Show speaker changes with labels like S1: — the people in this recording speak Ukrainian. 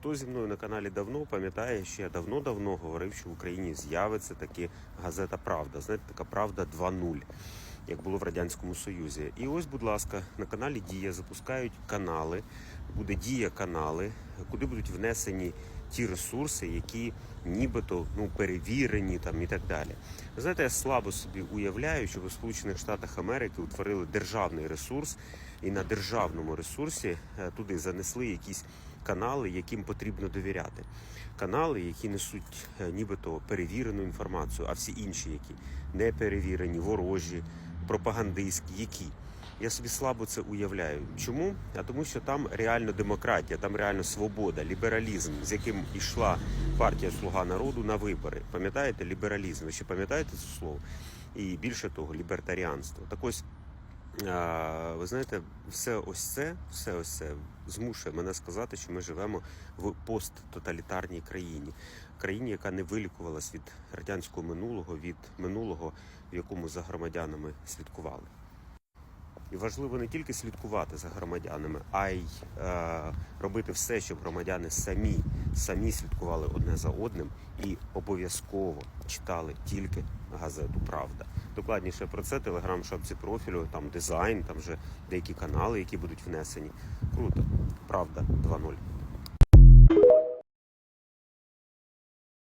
S1: Хто зі мною на каналі давно пам'ятає, що я давно-давно говорив, що в Україні з'явиться таки газета Правда. Знаєте, така Правда 2.0, як було в Радянському Союзі. І ось, будь ласка, на каналі Дія запускають канали, буде Дія канали, куди будуть внесені ті ресурси, які нібито ну, перевірені там і так далі. Знаєте, я слабо собі уявляю, що в Сполучених Штатах Америки утворили державний ресурс, і на державному ресурсі е, туди занесли якісь канали, яким потрібно довіряти. Канали, які несуть е, нібито перевірену інформацію, а всі інші, які не перевірені, ворожі, пропагандистські, які. Я собі слабо це уявляю. Чому? А тому, що там реально демократія, там реально свобода, лібералізм, з яким йшла партія Слуга народу на вибори. Пам'ятаєте, лібералізм? Ви ще пам'ятаєте це слово? І більше того, лібертаріанство. Так ось, ви знаєте, все ось це, все ось це змушує мене сказати, що ми живемо в посттоталітарній країні, країні, яка не вилікувалась від радянського минулого, від минулого, в якому за громадянами слідкували. І важливо не тільки слідкувати за громадянами, а й е, робити все, щоб громадяни самі, самі слідкували одне за одним і обов'язково читали тільки газету Правда. Докладніше про це телеграм шапці профілю, там дизайн, там вже деякі канали, які будуть внесені. Круто. Правда 2.0.